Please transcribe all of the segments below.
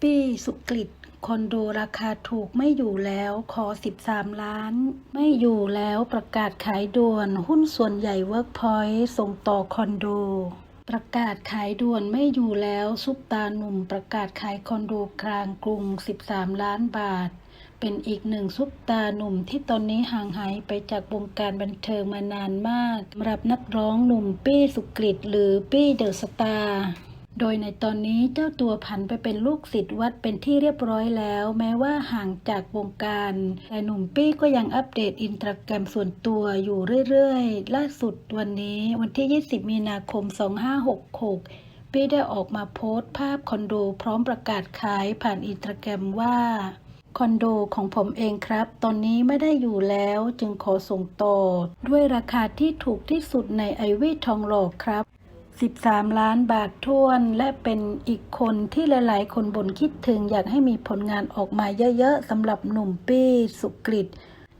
ปี้สุกฤตคอนโดราคาถูกไม่อยู่แล้วขอ 13 ล้าน ไม่อยู่แล้วประกาศขายด่วนหุ้นส่วนใหญ่เวิร์กพอยต์ส่งต่อคอนโด ประกาศขายด่วนไม่อยู่แล้วซุปตาหนุ่มประกาศขายคอนโดกลางกรุง 13 ล้านบาท เป็นอีกหนึ่งซุปตาหนุ่มที่ตอนนี้ห่างหายไปจากวงการบันเทิงมานานมากสำหรับนักร้องหนุ่มปี้สุกฤตหรือปี้เดอะสตาร์ โดยในตอนนี้เจ้าตัวผันไปเป็นลูกศิษย์วัดเป็นที่เรียบร้อยแล้ว แม้ว่าห่างจากวงการ แต่หนุ่มปี้ก็ยังอัปเดตอินสตาแกรมส่วนตัวอยู่เรื่อยๆ ล่าสุดวันนี้วันที่ 20 มีนาคม 2566 ปี้ได้ออกมาโพสต์ภาพคอนโดพร้อมประกาศขายผ่านอินสตาแกรมว่าคอนโดของผมเองครับ ตอนนี้ไม่ได้อยู่แล้วจึงขอส่งต่อ ด้วยราคาที่ถูกที่สุดในไอวี่ทองหล่อครับ 13 ล้านบาทท้วน และเป็นอีกคนที่หลาย ๆ คนบ่นคิดถึงอยากให้มีผลงานออกมาเยอะ ๆสำหรับหนุ่มปี้สุกฤต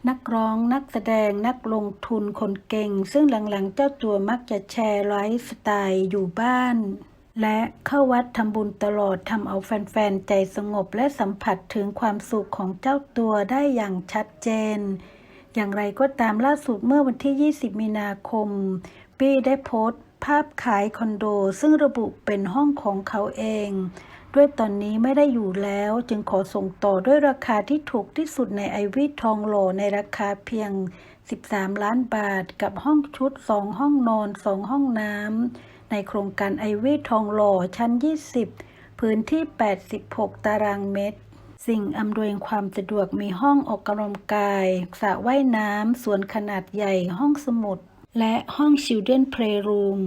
นักร้องนักแสดงนักลงทุนคนเก่ง ซึ่งหลัง ๆ เจ้าตัวมักจะแชร์ไลฟ์สไตล์อยู่บ้าน และเข้าวัดทำบุญตลอดทำเอาแฟน ๆ ใจสงบและสัมผัสถึงความสุขของเจ้าตัวได้อย่างชัดเจน อย่างไรก็ตามล่าสุดเมื่อวันที่ 20 มีนาคม ปี้ได้โพสต์ ภาพขายคอนโดซึ่งระบุเป็นห้องของเขาเอง ด้วยตอนนี้ไม่ได้อยู่แล้วจึงขอส่งต่อด้วยราคาที่ถูกที่สุดในไอวี่ทองหล่อในราคาเพียง 13 ล้านบาทกับห้องชุด 2 ห้องนอน 2 ห้องน้ำในโครงการไอวี่ทองหล่อชั้น 20 พื้นที่ 86 ตารางเมตรสิ่งอำนวยความสะดวกมีห้องออกกำลังกายสระว่ายน้ำสวนขนาดใหญ่ห้องสมุด และห้อง Children Playroom